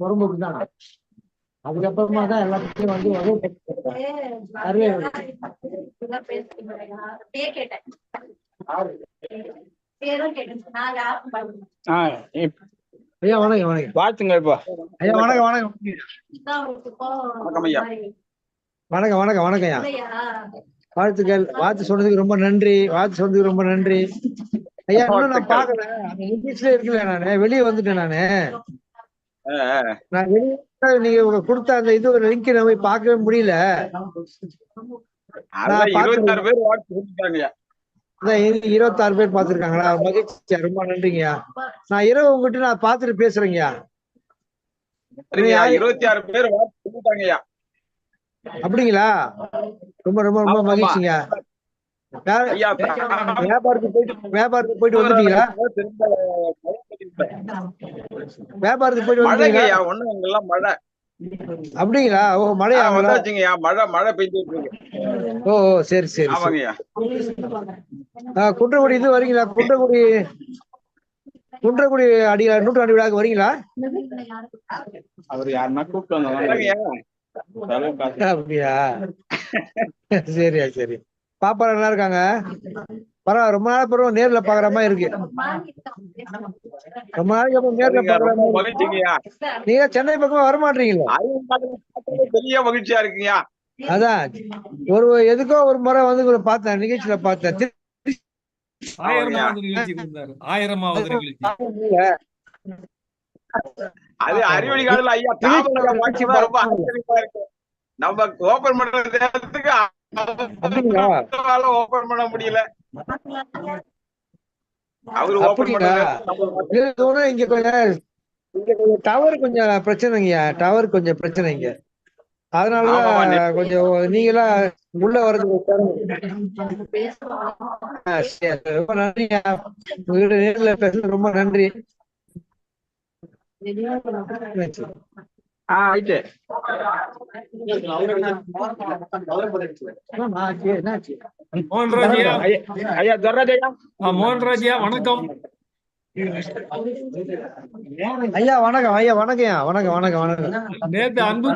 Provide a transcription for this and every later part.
உடம்புக்கு தான் அதுக்கப்புறமா தான் எல்லாத்துக்கும் வந்து ஒரே நிறைய ஐயா வணக்கம் வணக்கம். வாழ்த்துங்க இப்போ ஐயா வணக்கம் வணக்கம். ஐயா. வணக்கம் வணக்கம் வணக்கம் ஐயா? வாழ்த்துக்கள். வாழ்த்து சொன்னதுக்கு ரொம்ப நன்றி. வாழ்த்து சொன்னதுக்கு ரொம்ப நன்றி. ஐயா இன்னும் நான். பாக்கல அந்த இங்கிலீஷ்ல இருக்கல நானு. வெளியே வந்துட்டேன் நானு. நான் நீங்க உங்க கொடுத்த அந்த இது ஒரு லிங்க் போய் பார்க்கவே முடியல. இருபத்தாறு பேர் வாட்ச் பண்ணிட்டாங்கய்யா அதான் இரு- இருபத்தாறு பேர் பார்த்திருக்காங்களா? மகிழ்ச்சி ரொம்ப நன்றிங்கய்யா. நான் இரவு உங்ககிட்ட நான் பார்த்துட்டு பேசுறேங்கய்யா. இருபத்தி ஆறு பேர் அப்படிங்களா? ரொம்ப ரொம்ப ரொம்ப மகிழ்ச்சிங்க வியாபாரத்துக்கு போயிட்டு வியாபாரத்துக்கு போயிட்டு வந்துட்டீங்களா? வியாபாரத்துக்கு போயிட்டு மழைங்கய்யா ஒண்ணும் இங்கெல்லாம் மழை. அப்படிங்களா? ஓ மழையா? வந்தாச்சுங்கய்யா மழை மழை பெஞ்சிட்டு இருக்கு ஓ ஓ, சரி சரி. ஆமாங்கய்யா. குன்றக்குடி இது வரீங்களா? குன்றக்குடி குன்றக்குடி அடி நூற்றாண்டு விழாக்கு வரீங்களா? அவர் யாருன்னா கூப்பிட்டு அப்படியா? சரியா சரி. பாப்பா நல்லா இருக்காங்க? பரவாயில்ல ரொம்ப நாள் பிறகு நேர்ல பாக்குற மாதிரி இருக்கு. ரொம்ப நாளைக்கு அப்புறம் நேர்ல பாக்குற மாதிரி நீங்க சென்னை பக்கமா வர மாட்டீங்களா அறிவு பார்க்கறது பெரிய மகிழ்ச்சியா இருக்குங்கய்யா. அதான். ஒரு எதுக்கோ ஒரு முறை வந்து உங்களை பார்த்தேன் நிகழ்ச்சியில பார்த்தேன். அது அறிவொளி காலத்துல ஐயா. நம்ம நேரத்துக்கு அப்படிங்களா? ஓபன் பண்ண முடியல. அவரு ஓபன் இங்க கொஞ்சம் இங்க கொஞ்சம் டவர் கொஞ்சம் பிரச்சனைங்கய்யா டவர் கொஞ்சம் பிரச்சனைங்க. அதனாலதான் கொஞ்சம் நீங்களா உள்ள வர்றது. ரொம்ப நன்றிங்க உங்ககிட்ட நேர்ல பேசுறது ரொம்ப நன்றி. ஆ மோகன்ராஜியா. ஐயா மோகன்ராஜியா வணக்கம். ஐயா வணக்கம் ஐயா வணக்கம்யா வணக்கம் வணக்கம் வணக்கம். நேத்து அன்பு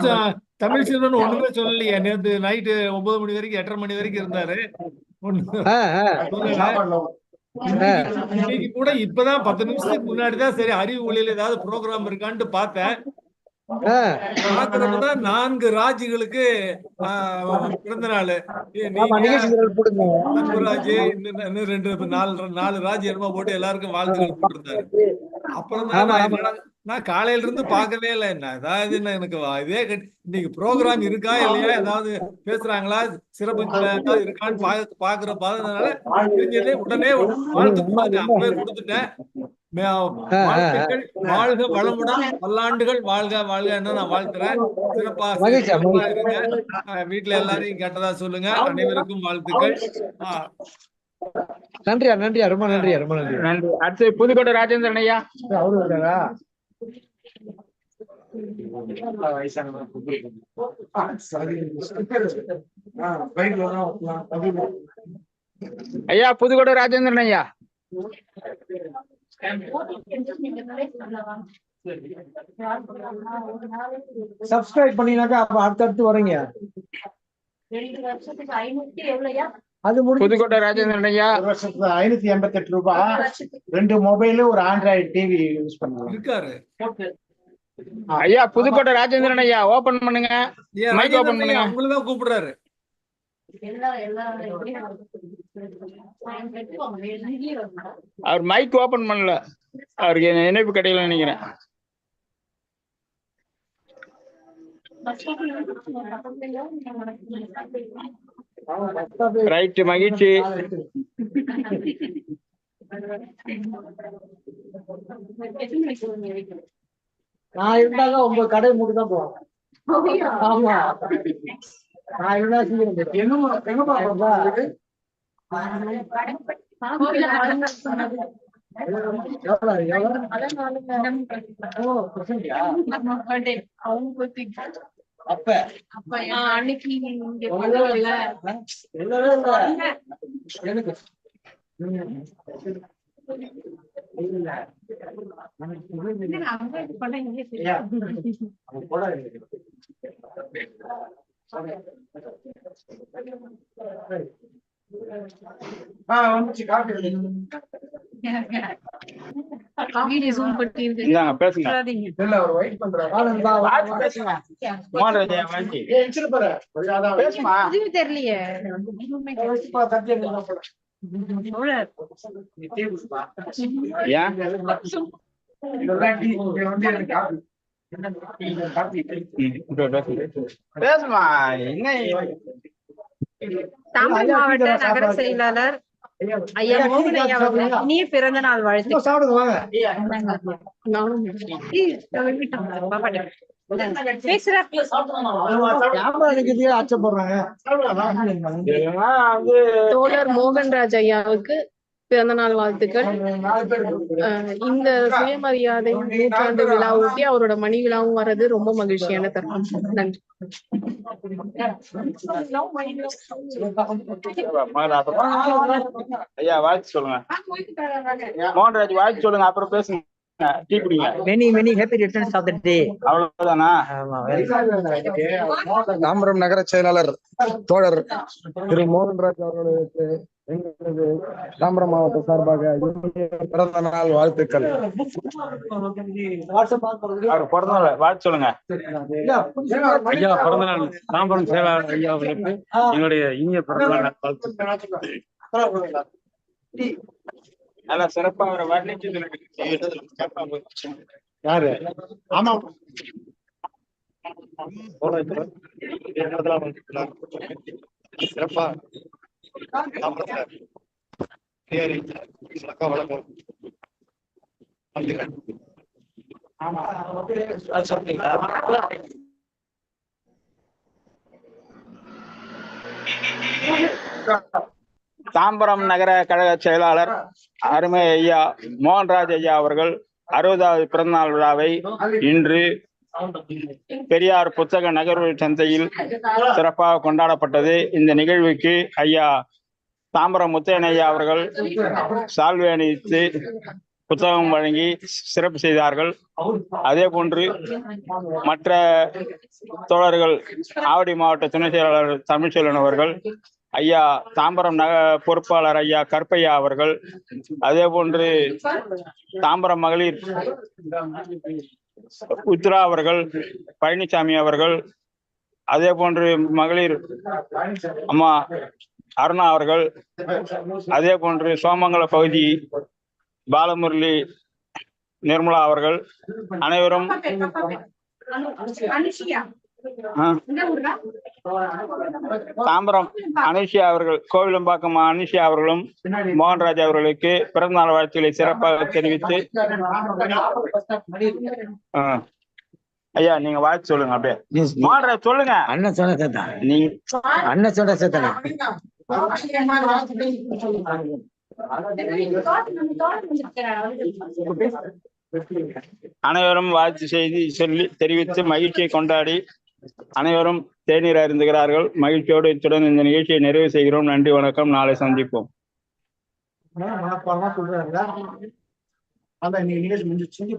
தமிழ் செல்வன் ஒண்ணுமே சொல்லலையா. நேத்து நைட்டு ஒன்பது மணி வரைக்கும் எட்டரை மணி வரைக்கும் இருந்தாரு. இன்னைக்கு கூட இப்பதான் பத்து நிமிஷத்துக்கு முன்னாடிதான் சரி அறிவு ஒளியில ஏதாவது ப்ரோக்ராம் இருக்கான்ட்டு பார்த்தேன். பாக்குறப்பதான் நான்கு ராஜுகளுக்கு பிறந்த நாள். அன்புராஜ் இன்னும் ரெண்டு நாலு நாலு ராஜ் என்னமோ போட்டு எல்லாருக்கும் வாழ்த்துக்கள் போட்டிருந்தாரு. அப்புறம் தான் நான் காலையில இருந்து பார்க்கவே இல்லை. என்ன அதாவது என்ன எனக்கு வா- இதே கட்- இன்னைக்கு ப்ரோக்ராம் இருக்கா இல்லையா? ஏதாவது பேசுறாங்களா? சிறப்பு இருக்கான்னு பாக்க பாக்குற பார்த்ததுனால தெரிஞ்சதே உடனே வாழ்த்து கொடுத்துட்டேன். அப்பவே கொடுத்துட்டேன். வாழ்க வளமுடன். பல்லாண்டுகள். வாழ்க வாழ்க நான் வாழ்த்துறேன். சிறப்பா வீட்ல எல்லாரையும் கேட்டதா சொல்லுங்க. அனைவருக்கும் வாழ்த்துக்கள். ஆஹ் நன்றியா நன்றியா? ரொம்ப நன்றியா ரொம்ப நன்றி நன்றி. அடுத்து புதுக்கோட்டை ராஜேந்திரன் ஐயா. அவரு ஐயா புதுக்கோட ராஜேந்திரன் ஐயா. சப்ஸ்கிரைப் பண்ணீங்கன்னாக்கா அப்ப அடுத்தடுத்து வரீங்க. அது புதுக்கோட்டை ராஜேந்திரன் ஐயா. ஒரு வருஷத்துக்கு ஐநூத்தி எண்பத்தி எட்டு ரூபாய் ரெண்டு மொபைலு ஒரு ஆண்ட்ராய்டு டிவி யூஸ் இருக்காரு. ஐயா புதுக்கோட்டை ராஜேந்திரன் ஐயா ஓபன் பண்ணுங்க. open ராஜேந்திரன் பண்ணுங்க. ஐயா உங்களை தான் கூப்பிடுறாரு. அவர் மைக் ஓபன் பண்ணல. அவருக்கு என்ன இணைப்பு கிடைக்கல நினைக்கிறேன். ரைட் மகிழ்ச்சி நான் இருந்தாங்க உங்க கடை மூட்டு தான் போவேன் ஆமா. நான் இருந்தா சீக்கிரம் எங்க எங்கப்பா எவ்வளவு? எவ்வளவு? ஓ பிரசன்டியா அப்ப. அன்னைக்கு சொல்லவே இல்ல. எனக்கு. ம். அங்க இந்தாங்க பேசுங்க. இல்ல அவர் வெயிட் பண்றாரு தெரியலையே. பேசுமா என்ன தமிழ் மாவட்ட நகர செயலாளர் ஐயா மோகன் ஐயா இனிய பிறந்த நாள் வாழ்த்து. சாப்பிடுங்க வாங்க. தோழர் மோகன்ராஜ் ஐயாவுக்கு பிறந்த நாள் வாழ்த்துக்கள். இந்த சுயமரியாதை நூற்றாண்டு விழா ஒட்டி அவரோட மணி விழாவும் வர்றது ரொம்ப மகிழ்ச்சியான தருணம். நன்றி. ஐயா வாழ்த்து சொல்லுங்க. மோகன்ராஜ் வாழ்த்து சொல்லுங்க. அப்புறம் பேசுங்க. டீ குடிங்க. Many many happy returns of the day அவ்வளவுதானா? தாம்பரம் நகர செயலாளர் தோழர் திரு மோகன்ராஜ் அவர்களுக்கு எங்களது தாம்பரம் மாவட்ட சார்பாக பிறந்த நாள் வாழ்த்துக்கள். அவர் பிறந்த நாள் வாழ்த்து சொல்லுங்க. ஐயா பிறந்த நாள் தாம்பரம் செயலாளர் ஐயா அவர்களுக்கு எங்களுடைய இனிய பிறந்த நாள் வாழ்த்துக்கள். நல்லா சிறப்பா அவரை வர்ணிச்சு யாரு? ஆமா. சிறப்பா தாம்பரம் நகர கழக செயலாளர் அருமை ஐயா மோகன்ராஜ் ஐயா அவர்கள் அறுபதாவது பிறந்தநாள் விழாவை இன்று பெரியார் புத்தக நகர்வு சந்தையில் சிறப்பாக கொண்டாடப்பட்டது. இந்த நிகழ்வுக்கு ஐயா தாம்பரம் முத்தையனையா அவர்கள் சால்வை அணிவித்து புத்தகம் வழங்கி சிறப்பு செய்தார்கள். அதே போன்று மற்ற தோழர்கள் ஆவடி மாவட்ட துணை செயலாளர் தமிழ்ச்செல்வன் அவர்கள் ஐயா தாம்பரம் நக பொறுப்பாளர் ஐயா கற்பையா அவர்கள் அதே போன்று தாம்பரம் மகளிர் உத்ரா அவர்கள் பழனிசாமி அவர்கள் அதே போன்று மகளிர் அம்மா அருணா அவர்கள் அதே போன்று சோமங்கல பகுதி பாலமுரளி நிர்மலா அவர்கள் அனைவரும் தாம்பரம் அனுஷியா அவர்கள் கோவிலம்பாக்கம் அனுஷியா அவர்களும் மோகன்ராஜ் அவர்களுக்கு பிறந்தநாள் வாழ்த்துக்களை சிறப்பாக தெரிவித்து. ஐயா நீங்க வாழ்த்து சொல்லுங்க அப்படியே. மோகன்ராஜ் சொல்லுங்க. அண்ணன் சொன்ன சேர்த்தான் நீங்க அண்ணன் சொன்ன சேர்த்தானே அனைவரும் வாழ்த்து செய்தி சொல்லி தெரிவித்து மகிழ்ச்சியை கொண்டாடி அனைவரும் தேநீர் அருந்துகிறார்கள். மகிழ்ச்சியோடு இத்துடன் இந்த நிகழ்ச்சியை நிறைவு செய்கிறோம். நன்றி வணக்கம். நாளை சந்திப்போம். சொல்றாங்க நிகழ்ச்சி முடிஞ்சு செஞ்சு